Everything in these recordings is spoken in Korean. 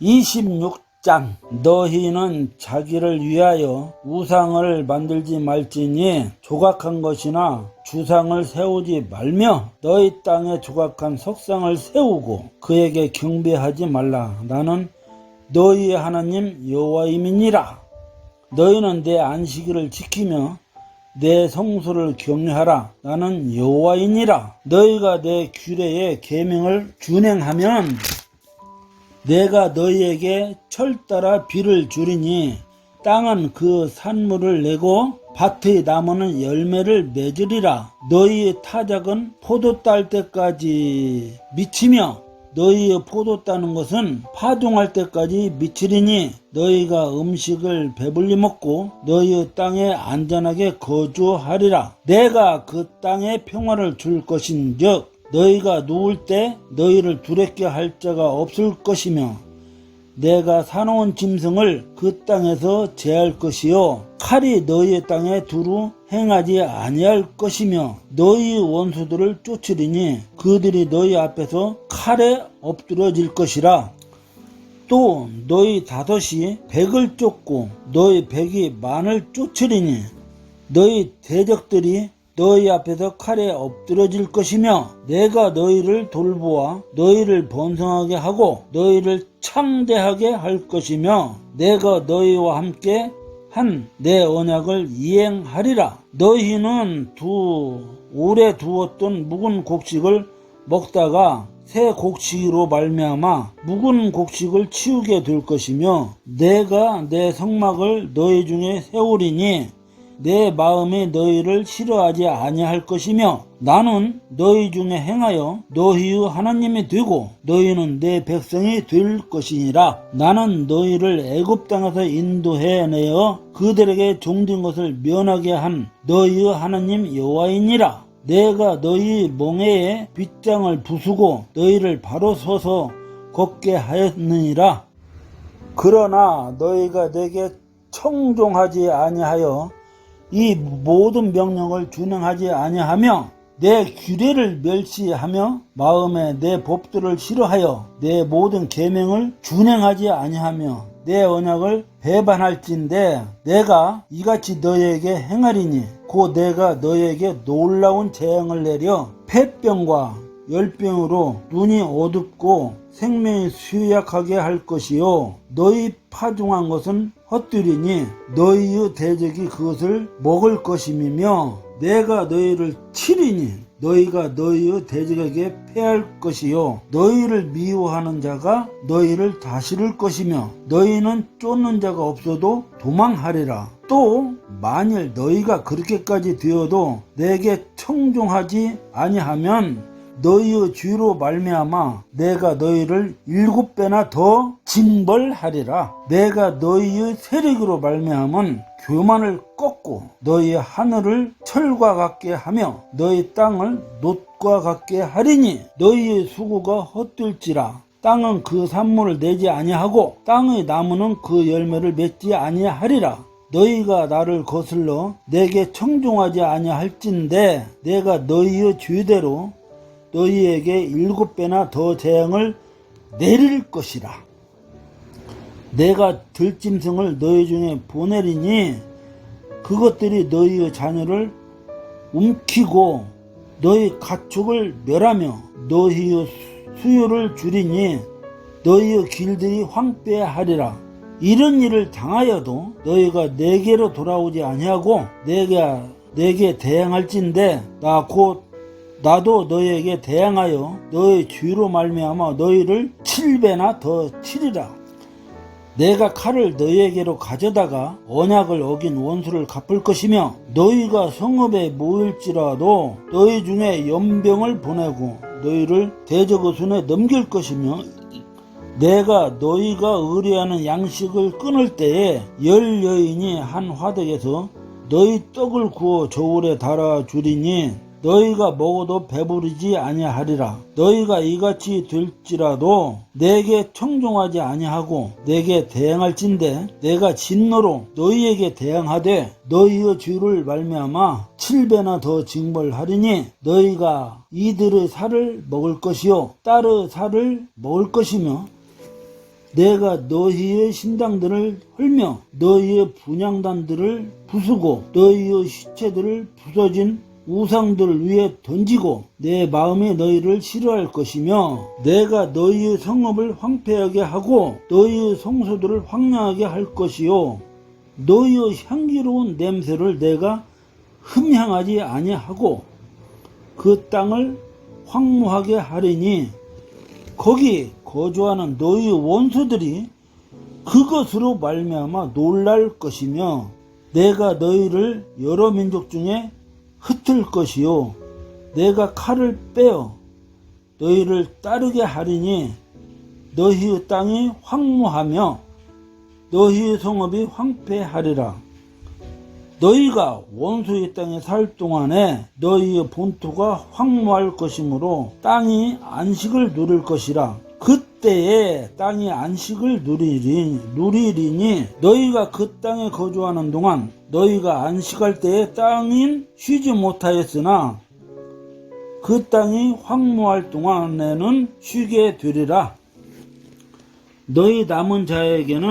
26장 너희는 자기를 위하여 우상을 만들지 말지니 조각한 것이나 주상을 세우지 말며 너희 땅에 조각한 석상을 세우고 그에게 경배하지 말라. 나는 너희의 하나님 여호와임이니라. 너희는 내 안식일을 지키며 내 성소를 경외하라. 나는 여호와이니라. 너희가 내 규례의 계명을 준행하면 내가 너희에게 철 따라 비를 주리니 땅은 그 산물을 내고 밭의 나무는 열매를 맺으리라. 너희의 타작은 포도 딸 때까지 미치며 너희의 포도 따는 것은 파종할 때까지 미치리니 너희가 음식을 배불리 먹고 너희의 땅에 안전하게 거주하리라. 내가 그 땅에 평화를 줄 것인즉 너희가 누울 때 너희를 두렵게 할 자가 없을 것이며 내가 사놓은 짐승을 그 땅에서 제할 것이요. 칼이 너희의 땅에 두루 행하지 아니할 것이며 너희 원수들을 쫓으리니 그들이 너희 앞에서 칼에 엎드러질 것이라. 또 너희 다섯이 백을 쫓고 너희 백이 만을 쫓으리니 너희 대적들이 너희 앞에서 칼에 엎드러질 것이며 내가 너희를 돌보아 너희를 번성하게 하고 너희를 창대하게 할 것이며 내가 너희와 함께 한 내 언약을 이행하리라. 너희는 두 오래 두었던 묵은 곡식을 먹다가 새 곡식으로 말미암아 묵은 곡식을 치우게 될 것이며 내가 내 성막을 너희 중에 세우리니 내 마음에 너희를 싫어하지 아니할 것이며 나는 너희 중에 행하여 너희의 하나님이 되고 너희는 내 백성이 될 것이니라. 나는 너희를 애굽 땅에서 인도해 내어 그들에게 종된 것을 면하게 한 너희의 하나님 여호와이니라. 내가 너희 멍에에 빗장을 부수고 너희를 바로 서서 걷게 하였느니라. 그러나 너희가 내게 청종하지 아니하여 이 모든 명령을 준행하지 아니하며 내 규례를 멸시하며 마음에 내 법들을 싫어하여 내 모든 계명을 준행하지 아니하며 내 언약을 배반할진대 내가 이같이 너희에게 행하리니 곧 내가 너희에게 놀라운 재앙을 내려 폐병과 열병으로 눈이 어둡고 생명이 수약하게 할 것이요. 너희 파종한 것은 헛되리니 너희의 대적이 그것을 먹을 것임이며 내가 너희를 치리니 너희가 너희의 대적에게 패할 것이요. 너희를 미워하는 자가 너희를 다스릴 것이며 너희는 쫓는 자가 없어도 도망하리라. 또 만일 너희가 그렇게까지 되어도 내게 청종하지 아니하면 너희의 죄로 말미암아 내가 너희를 일곱 배나 더 징벌하리라. 내가 너희의 세력으로 말미암은 교만을 꺾고 너희의 하늘을 철과 같게 하며 너희 땅을 놋과 같게 하리니 너희의 수고가 헛될지라. 땅은 그 산물을 내지 아니하고 땅의 나무는 그 열매를 맺지 아니하리라. 너희가 나를 거슬러 내게 청종하지 아니할진대 내가 너희의 죄대로 너희에게 일곱 배나 더 재앙을 내릴 것이라. 내가 들짐승을 너희 중에 보내리니 그것들이 너희의 자녀를 움키고 너희 가축을 멸하며 너희의 수요를 줄이니 너희의 길들이 황폐하리라. 이런 일을 당하여도 너희가 내게로 돌아오지 아니하고 내가 내게 대항할진대 나곧 나도 너희에게 대항하여 너희 죄로 말미암아 너희를 칠배나 더 치리라. 내가 칼을 너희에게로 가져다가 언약을 어긴 원수를 갚을 것이며 너희가 성읍에 모일지라도 너희 중에 연병을 보내고 너희를 대적의 손에 넘길 것이며 내가 너희가 의뢰하는 양식을 끊을 때에 열 여인이 한 화덕에서 너희 떡을 구워 저울에 달아 주리니 너희가 먹어도 배부르지 아니하리라. 너희가 이같이 될지라도 내게 청종하지 아니하고 내게 대항할진대 내가 진노로 너희에게 대항하되 너희의 죄를 말미암아 칠배나 더 징벌하리니 너희가 이들의 살을 먹을 것이요 딸의 살을 먹을 것이며 내가 너희의 신당들을 헐며 너희의 분양단들을 부수고 너희의 시체들을 부서진 우상들을 위해 던지고 내 마음이 너희를 싫어할 것이며 내가 너희의 성읍을 황폐하게 하고 너희의 성소들을 황량하게 할 것이요. 너희의 향기로운 냄새를 내가 흠향하지 아니하고 그 땅을 황무하게 하리니 거기 거주하는 너희 원수들이 그것으로 말미암아 놀랄 것이며 내가 너희를 여러 민족 중에 흩을 것이요. 내가 칼을 빼어 너희를 따르게 하리니 너희의 땅이 황무하며 너희의 성읍이 황폐하리라. 너희가 원수의 땅에 살 동안에 너희의 본토가 황무할 것이므로 땅이 안식을 누릴 것이라. 그때에 땅이 안식을 누리리, 누리리니 너희가 그 땅에 거주하는 동안 너희가 안식할 때에 땅인 쉬지 못하였으나 그 땅이 황무할 동안에는 쉬게 되리라. 너희 남은 자에게는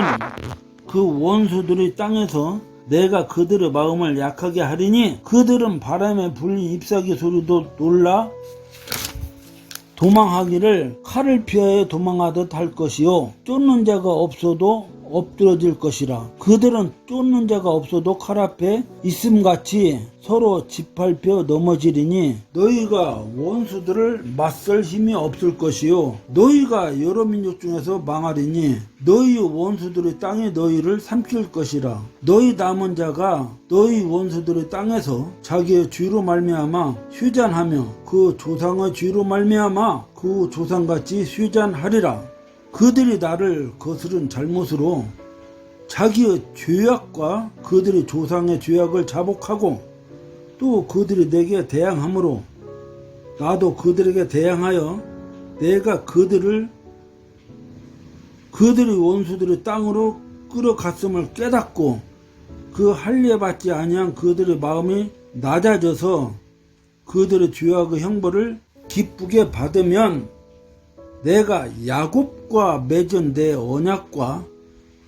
그 원수들이 땅에서 내가 그들의 마음을 약하게 하리니 그들은 바람에 불린 잎사귀 소리도 놀라 도망하기를 칼을 피하여 도망하듯 할 것이요. 쫓는 자가 없어도 엎드러질 것이라. 그들은 쫓는 자가 없어도 칼 앞에 있음같이 서로 짓밟혀 넘어지리니 너희가 원수들을 맞설 힘이 없을 것이요. 너희가 여러 민족 중에서 망하리니 너희 원수들의 땅에 너희를 삼킬 것이라. 너희 남은 자가 너희 원수들의 땅에서 자기의 죄로 말미암아 휴잔하며 그 조상의 죄로 말미암아 그 조상같이 휴잔하리라. 그들이 나를 거스른 잘못으로 자기의 죄악과 그들의 조상의 죄악을 자복하고 또 그들이 내게 대항함으로 나도 그들에게 대항하여 내가 그들을 그들의 원수들의 땅으로 끌어갔음을 깨닫고 그 할례 받지 아니한 그들의 마음이 낮아져서 그들의 죄악의 형벌을 기쁘게 받으면 내가 야곱과 맺은 내 언약과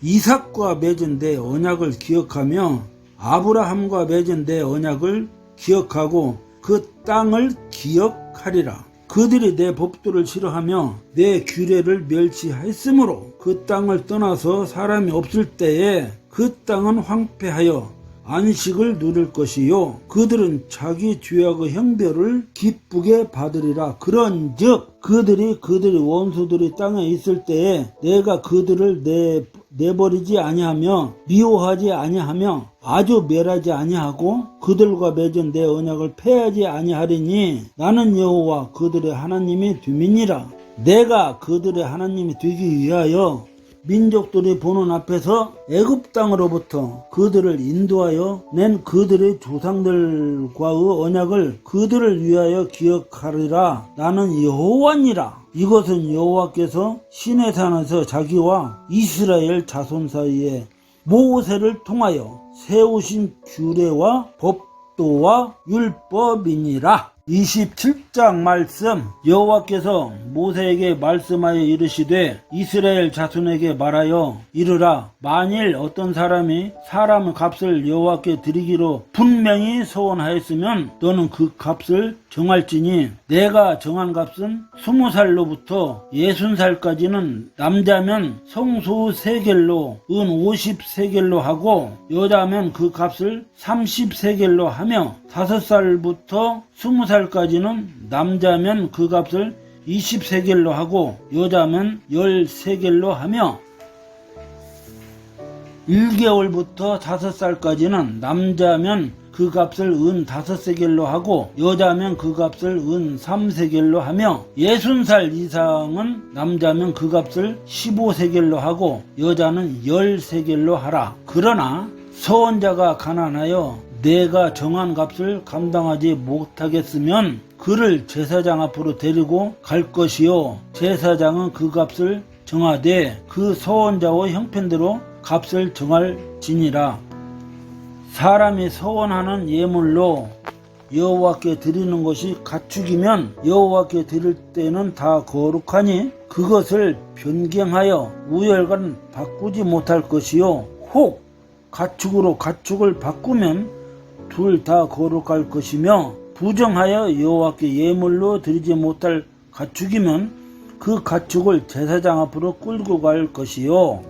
이삭과 맺은 내 언약을 기억하며 아브라함과 맺은 내 언약을 기억하고 그 땅을 기억하리라. 그들이 내 법도를 싫어하며 내 규례를 멸시했으므로 그 땅을 떠나서 사람이 없을 때에 그 땅은 황폐하여 안식을 누릴 것이요 그들은 자기 죄악의 형별을 기쁘게 받으리라 그런즉 그들이 그들의 원수들이 땅에 있을 때에 내가 그들을 내 내버리지 아니하며 미워하지 아니하며 아주 멸하지 아니하고 그들과 맺은 내 언약을 패하지 아니하리니 나는 여호와 그들의 하나님이 됨이니라. 내가 그들의 하나님이 되기 위하여 민족들이 보는 앞에서 애굽 땅으로부터 그들을 인도하여 낸 그들의 조상들과의 언약을 그들을 위하여 기억하리라. 나는 여호와니라 이것은 여호와께서 시내 산에서 자기와 이스라엘 자손 사이에 모세를 통하여 세우신 규례와 법도와 율법이니라 27장 말씀 여호와께서 모세에게 말씀하여 이르시되 이스라엘 자손에게 말하여 이르라. 만일 어떤 사람이 사람 값을 여호와께 드리기로 분명히 소원하였으면 너는 그 값을 정할지니 내가 정한 값은 스무 살로부터 예순 살까지는 남자면 성소 세겔로 은 오십 세겔로 하고 여자면 그 값을 삼십 세겔로 하며 다섯 살부터 스무 살까지는 남자면 그 값을 20세겔로 하고 여자면 10세겔로 하며 1개월부터 5살까지는 남자면 그 값을 은 5세겔로 하고 여자면 그 값을 은 3세겔로 하며 60살 이상은 남자면 그 값을 15세겔로 하고 여자는 10세겔로 하라. 그러나 서원자가 가난하여 내가 정한 값을 감당하지 못하겠으면 그를 제사장 앞으로 데리고 갈 것이요. 제사장은 그 값을 정하되 그 서원자의 형편대로 값을 정할지니라. 사람이 서원하는 예물로 여호와께 드리는 것이 가축이면 여호와께 드릴 때는 다 거룩하니 그것을 변경하여 우열간 바꾸지 못할 것이요. 혹 가축으로 가축을 바꾸면 둘 다 거룩할 것이며 부정하여 여호와께 예물로 드리지 못할 가축이면 그 가축을 제사장 앞으로 끌고 갈 것이요.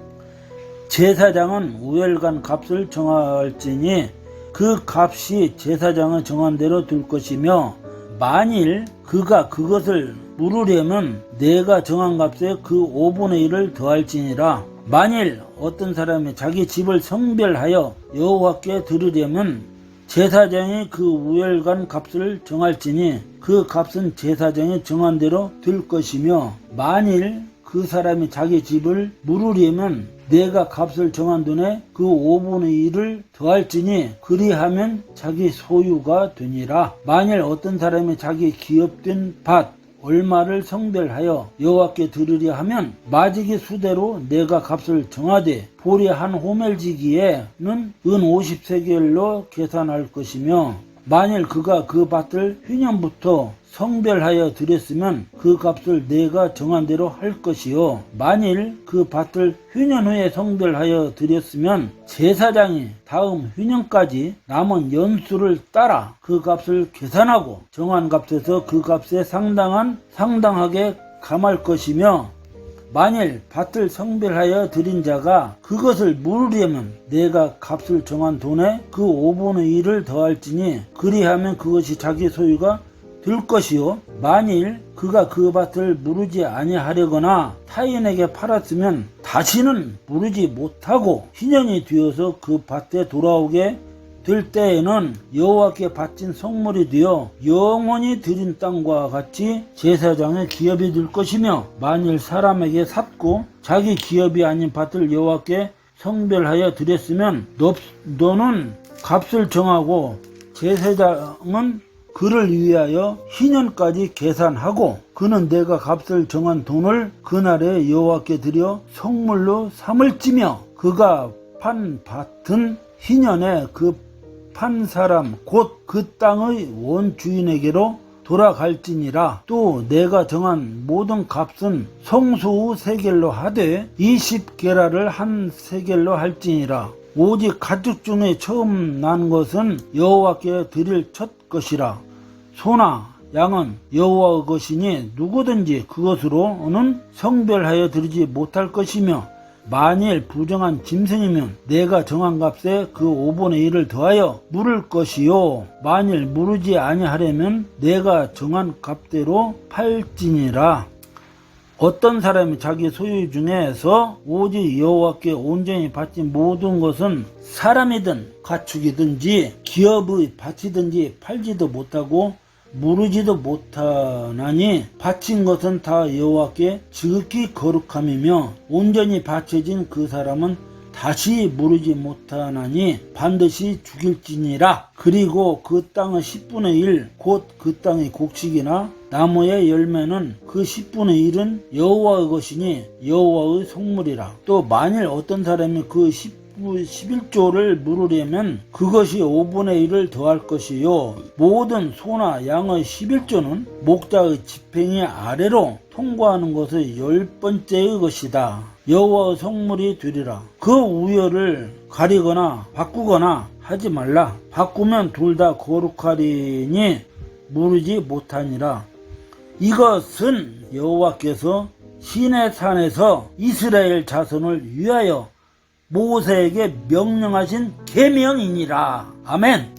제사장은 우열간 값을 정할지니 그 값이 제사장은 정한 대로 둘 것이며 만일 그가 그것을 물으려면 내가 정한 값에 그 5분의 1을 더할지니라. 만일 어떤 사람이 자기 집을 성별하여 여호와께 드리려면 제사장이 그 우열간 값을 정할지니 그 값은 제사장이 정한 대로 들 것이며 만일 그 사람이 자기 집을 물으려면 내가 값을 정한 돈에 그 5분의 1을 더할지니 그리하면 자기 소유가 되니라. 만일 어떤 사람이 자기 기업된 밭 얼마를 성별하여 여호와께 드리려 하면 마지기 수대로 내가 값을 정하되 보리 한 호멜지기에는 은 50세겔로 계산할 것이며 만일 그가 그 밭을 휘년부터 성별하여 드렸으면 그 값을 내가 정한 대로 할 것이요. 만일 그 밭을 휘년 후에 성별하여 드렸으면 제사장이 다음 휘년까지 남은 연수를 따라 그 값을 계산하고 정한 값에서 그 값에 상당한 상당하게 감할 것이며 만일 밭을 성별하여 드린 자가 그것을 물으려면 내가 값을 정한 돈에 그 5분의 1을 더할지니 그리하면 그것이 자기 소유가 될 것이요. 만일 그가 그 밭을 무르지 아니하려거나 타인에게 팔았으면 다시는 무르지 못하고 희년이 되어서 그 밭에 돌아오게 될 때에는 여호와께 바친 성물이 되어 영원히 드린 땅과 같이 제사장의 기업이 될 것이며 만일 사람에게 샀고 자기 기업이 아닌 밭을 여호와께 성별하여 드렸으면 너, 너는 값을 정하고 제사장은 그를 위하여 희년까지 계산하고 그는 내가 값을 정한 돈을 그날에 여호와께 드려 성물로 삼을지며 그가 판 밭은 희년에 그 판 사람 곧 그 땅의 원주인에게로 돌아갈지니라. 또 내가 정한 모든 값은 성소후 세겔로 하되 20게라를 한 세겔로 할지니라. 오직 가축 중에 처음 난 것은 여호와께 드릴 첫 것이라. 소나 양은 여호와의 것이니 누구든지 그것으로는 성별하여 드리지 못할 것이며 만일 부정한 짐승이면 내가 정한 값에 그 5분의 1을 더하여 물을 것이요. 만일 무르지 아니하려면 내가 정한 값대로 팔지니라. 어떤 사람이 자기 소유 중에서 오직 여호와께 온전히 바친 모든 것은 사람이든 가축이든지 기업의 밭이든지 팔지도 못하고 무르지도 못하나니 바친 것은 다 여호와께 지극히 거룩함이며 온전히 바쳐진 그 사람은 다시 무르지 못하나니 반드시 죽일지니라. 그리고 그 땅의 10분의 1 곧 그 땅의 곡식이나 나무의 열매는 그 10분의 1은 여호와의 것이니 여호와의 속물이라. 또 만일 어떤 사람이 그 10, 11조를 물으려면 그것이 5분의 1을 더할 것이요 모든 소나 양의 11조는 목자의 지팽이 아래로 통과하는 것의 열 번째의 것이다. 여호와의 성물이 되리라. 그 우열을 가리거나 바꾸거나 하지 말라. 바꾸면 둘 다 거룩하리니 모르지 못하니라. 이것은 여호와께서 시내 산에서 이스라엘 자손을 위하여 모세에게 명령하신 계명이니라. 아멘.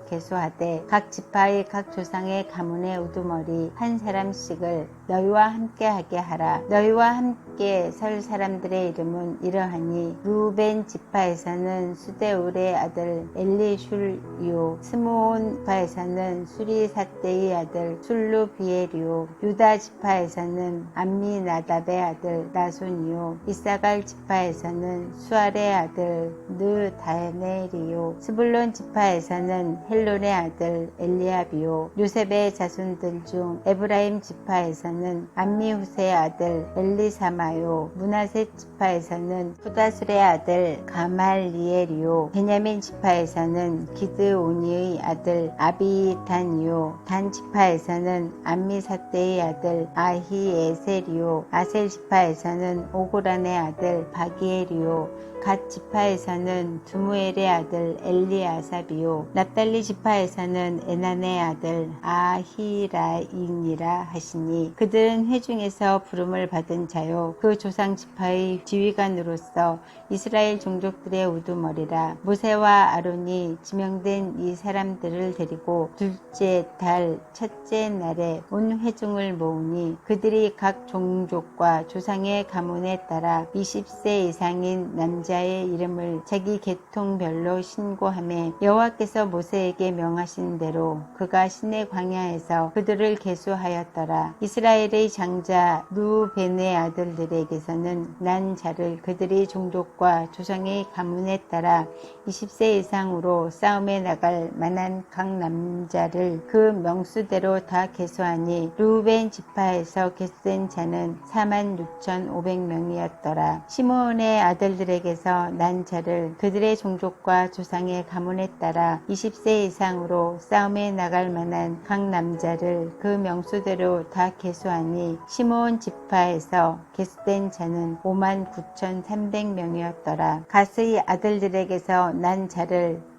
계수하되 각 지파의 각 조상의 가문의 우두머리 한 사람씩을 너희와 함께하게 하라. 너희와 함께 설 사람들의 이름은 이러하니 루벤 지파에서는 수데울의 아들 엘리슐이요 스모온 지파에서는 수리사떼의 아들 술루비엘이요 유다 지파에서는 암미나답의 아들 나손이요 이사갈 지파에서는 수알의 아들 느다네리요 스불론 지파에서는 헬론의 아들 엘리압이요 요셉의 자손들 중 에브라임 지파에서는 암미후세의 아들 엘리사마요 문하세 지파에서는 후다술의 아들 가말리엘이요 베냐민 지파에서는 기드오니의 아들 아비단이요 단 지파에서는 암미사떼의 아들 아히에셀이요 아셀 지파에서는 오고란의 아들 바기엘이요 갓 지파에서는 두무엘의 아들 엘리아삽이요. 납달리 지파에서는 에난의 아들 아히라인이라 하시니 그들은 회중에서 부름을 받은 자요. 그 조상 지파의 지휘관으로서 이스라엘 종족들의 우두머리라. 모세와 아론이 지명된 이 사람들을 데리고 둘째 달 첫째 날에 온 회중을 모으니 그들이 각 종족과 조상의 가문에 따라 20세 이상인 남자 의 이름을 자기 계통별로 신고하며 여호와께서 모세에게 명하신 대로 그가 신의 광야에서 그들을 계수하였더라 이스라엘의 장자 루벤의 아들들에게서는 난 자를 그들의 종족과 조상의 가문에 따라 20세 이상으로 싸움에 나갈 만한 각 남자를 그 명수대로 다 계수하니 루벤 지파에서 계수된 자는 46,500명이었더라. 시므온의 아들들에게서 난 자를 그들의 종족과 조상의 가문에 따라 20세 이상으로 싸움에 나갈 만한 각 남자를 그 명수대로 다 계수하니 시므온 지파에서 계수된 자는 59,300명이었더라. 가스의 아들들에게서 난 자를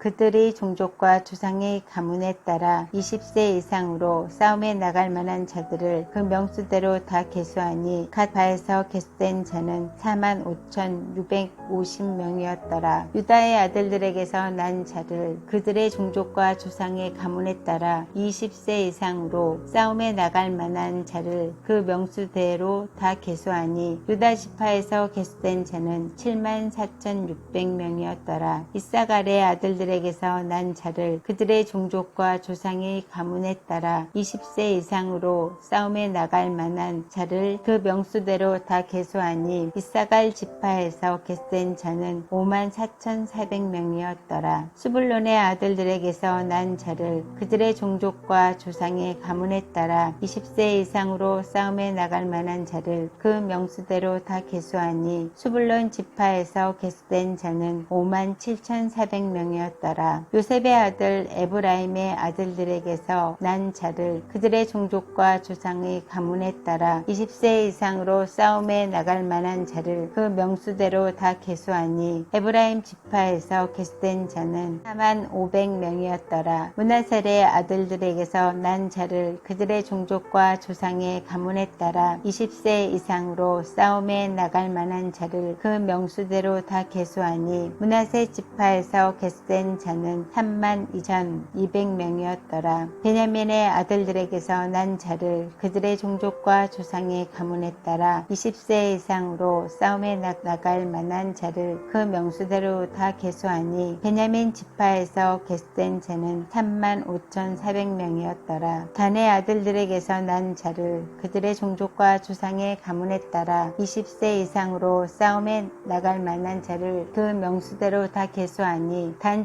그들의 종족과 조상의 가문에 따라 20세 이상으로 싸움에 나갈 만한 자들을 그 명수대로 다 계수하니 갓 바에서 계수된 자는 45,650명이었더라. 유다의 아들들에게서 난 자를 그들의 종족과 조상의 가문에 따라 20세 이상으로 싸움에 나갈 만한 자를 그 명수대로 다 계수하니 유다 지파에서 계수된 자는 74,600명이었더라. 이사갈의 아들들 에게서 난 자를 그들의 종족과 조상의 가문에 따라 20세 이상으로 싸움에 나갈 만한 자를 그 명수대로 다 계수하니 이사갈 지파에서 계수된 자는 5만 4,400명이었더라. 수불론의 아들들에게서 난 자를 그들의 종족과 조상의 가문에 따라 20세 이상으로 싸움에 나갈 만한 자를 그 명수대로 다 계수하니 수불론 지파에서 계수된 자는 5만 7,400명이었더라. 요셉의 아들 에브라임의 아들들에게서 난 자를 그들의 종족과 조상의 가문에 따라 20세 이상으로 싸움에 나갈 만한 자를 그 명수대로 다 계수하니 에브라임 지파에서 계수된 자는 4만 500명이었더라. 문하셀의 아들들에게서 난 자를 그들의 종족과 조상의 가문에 따라 20세 이상으로 싸움에 나갈 만한 자를 그 명수대로 다 계수하니 문하세 지파에서 계수된 자는 3만 2,200명이었더라. 베냐민의 아들들에게서 난 자를 그들의 종족과 조상의 가문에 따라 20세 이상으로 싸움에 나- 나갈 만한 자를 그 명수대로 다 계수하니 베냐민 지파에서 계수된 자는 3만 5,400명이었더라. 단의 아들들에게서 난 자를 그들의 종족과 조상의 가문에 따라 20세 이상으로 싸움에 나갈 만한 자를 그 명수대로 다 계수하니 단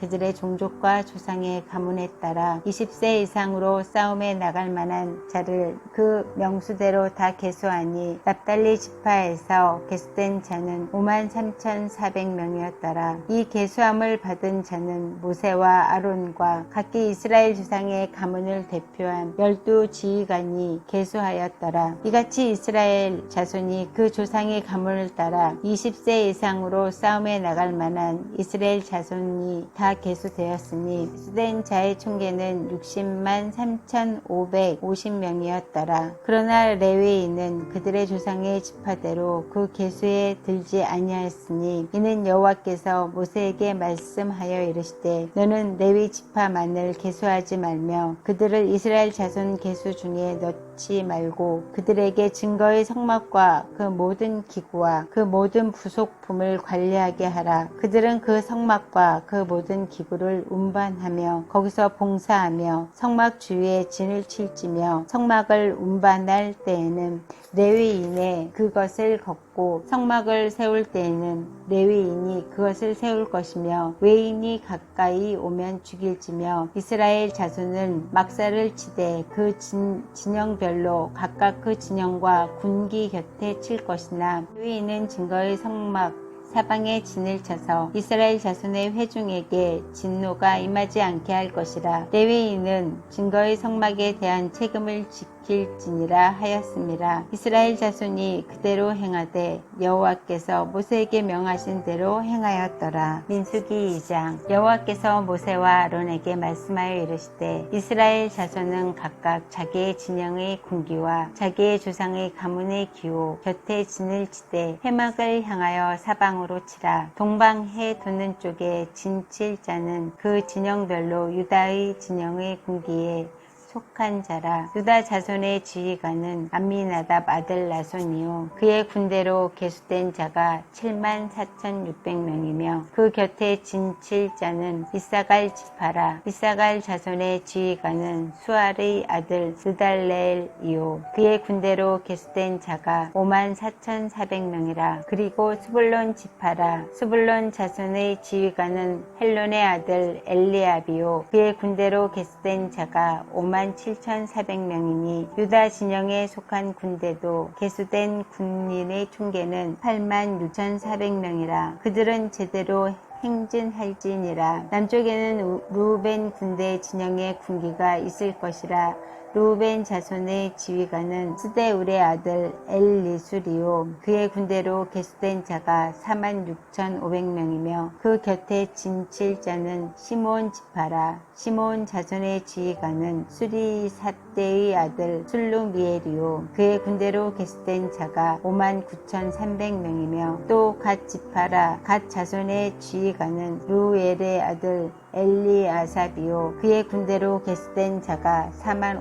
그들의 종족과 조상의 가문에 따라 20세 이상으로 싸움에 나갈 만한 자를 그 명수대로 다 계수하니 납달리 지파에서 계수된 자는 5만 3,400명이었더라. 이 계수함을 받은 자는 모세와 아론과 각기 이스라엘 조상의 가문을 대표한 열두 지휘관이 계수하였더라. 이같이 이스라엘 자손이 그 조상의 가문을 따라 20세 이상으로 싸움에 나갈 만한 이스라엘 자손이 다 계수되었으니 계수된 자의 총계는 60만 3,550명이었더라. 그러나 레위인은 그들의 조상의 지파대로 그 계수에 들지 아니하였으니 이는 여호와께서 모세에게 말씀하여 이르시되 너는 레위 지파만을 계수하지 말며 그들을 이스라엘 자손 계수 중에 넣 지 말고 그들에게 증거의 성막과 그 모든 기구와 그 모든 부속품을 관리하게 하라. 그들은 그 성막과 그 모든 기구를 운반하며 거기서 봉사하며 성막 주위에 진을 칠지며 성막을 운반할 때에는 레위인의 그것을 걷고 성막을 세울 때에는 레위인이 그것을 세울 것이며 외인이 가까이 오면 죽일지며 이스라엘 자손은 막사를 치되 그 진, 진영별 로 각각 그 진영과 군기 곁에 칠 것이나 레위인은 증거의 성막 사방에 진을 쳐서 이스라엘 자손의 회중에게 진노가 임하지 않게 할 것이라. 레위인은 증거의 성막에 대한 책임을 지 킬지니라 하였습니다. 이스라엘 자손이 그대로 행하되 여호와께서 모세에게 명하신 대로 행하였더라. 민수기 2장 여호와께서 모세와 아론에게 말씀하여 이르시되 이스라엘 자손은 각각 자기의 진영의 군기와 자기의 조상의 가문의 기호 곁에 진을 치되 해막을 향하여 사방으로 치라. 동방해 돋는 쪽에 진칠 자는 그 진영별로 유다의 진영의 군기에 속한 자라. 유다 자손의 지휘관은 암미나답 아들 나손이요. 그의 군대로 계수된 자가 7만 4,600명이며 그 곁에 진칠 자는 이사갈 지파라. 이사갈 자손의 지휘관은 수알의 아들 스달렐이요. 그의 군대로 계수된 자가 5만 4,400명이라. 그리고 수불론 지파라. 수불론 자손의 지휘관은 헬론의 아들 엘리압이요. 그의 군대로 계수된 자가 5만 7,400명이니 유다 진영에 속한 군대도 계수된 군인의 총계는 8만 6,400명이라 그들은 제대로 행진할지니라. 남쪽에는 루벤 군대 진영의 군기가 있을 것이라 루벤 자손의 지휘관은 스데울의 아들 엘리수리오 그의 군대로 계수된 자가 4만 6,500명이며 그 곁에 진칠 자는 시몬 지파라. 시몬 자손의 지휘관은 수리사대의 아들 술루미엘이요. 그의 군대로 계수된 자가 5만 9,300명이며 또 갓 지파라. 갓 자손의 지휘관은 루엘의 아들 엘리아삽이요 그의 군대로 계수된 자가 4만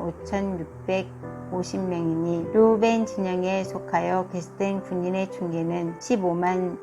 5,650명이니 루벤 진영에 속하여 계수된 군인의 총계는 15만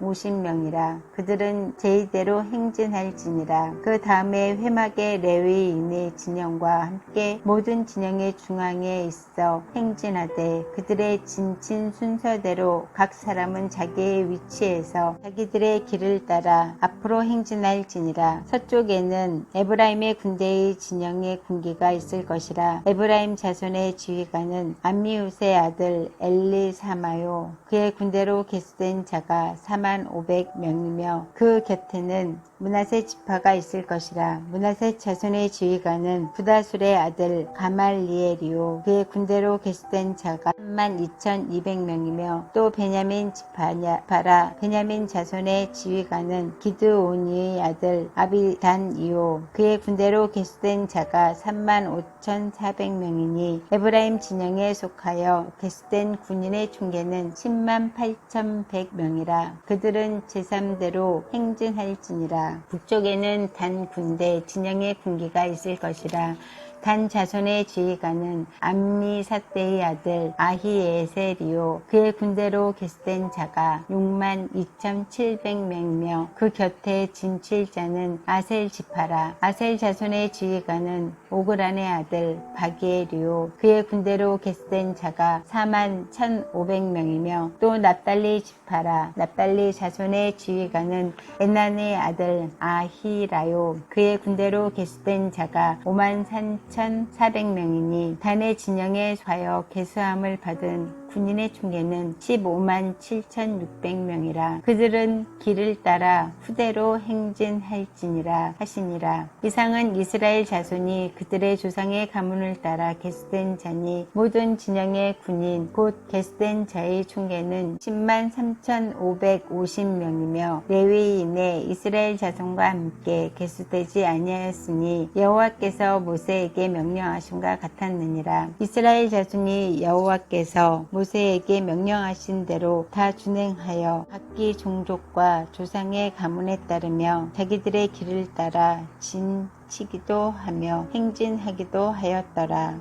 1,450명이라 그들은 제의대로 행진할지니라. 그 다음에 회막의 레위인의 진영과 함께 모든 진영의 중앙에 있어 행진하되 그들의 진친 순서대로 각 사람은 자기의 위치에서 자기들의 길을 따라 앞으로 행진할지니라. 서쪽에는 에브라임의 군대의 진영의 군기가 있을 것이라. 에브라임 자손의 지휘관은 암미우스의 아들 엘리사마요. 그의 군대로 계수된 자가 4만 500명이며 그 곁에는 문하세 지파가 있을 것이라. 문하세 자손의 지휘관은 부다술의 아들 가말리엘이요. 그의 군대로 계수된 자가 3만 2,200명이며 또 베냐민 지파라. 베냐민 자손의 지휘관은 기드오니의 아들 아비단이요. 그의 군대로 계수된 자가 3만 5,400명이니 에브라임 진영에 속하여 계수된 군인의 총계는 10만 8,100명이라. 그 들은 제3대로 행진할지니라. 북쪽에는 단 군대 진영의 군기가 있을 것이라 단 자손의 지휘관은 암미사대의 아들 아히에셀이요. 그의 군대로 개수된 자가 6만 2,700명이며 그 곁에 진칠자는 아셀 지파라. 아셀 자손의 지휘관은 오그란의 아들 바기엘이요. 그의 군대로 개수된 자가 4만 1,500명이며 또 납달리 지파라. 납달리 자손의 지휘관은 에난의 아들 아히라요. 그의 군대로 개수된 자가 5만 3,400명이니 단의 진영에 서하여 개수함을 받은 군인의 총계는 15만 7,600명이라 그들은 길을 따라 후대로 행진할지니라 하시니라. 이상은 이스라엘 자손이 그들의 조상의 가문을 따라 개수된 자니 모든 진영의 군인 곧 개수된 자의 총계는 10만 3,550명이며 레위인의 이스라엘 자손과 함께 개수되지 아니하였으니 여호와께서 모세에게 명령하심과 같았느니라. 이스라엘 자손이 여호와께서 모세에게 명령하신 대로 다 준행하여 각기 종족과 조상의 가문에 따르며 자기들의 길을 따라 진 치기도 하며 행진하기도 하였더라.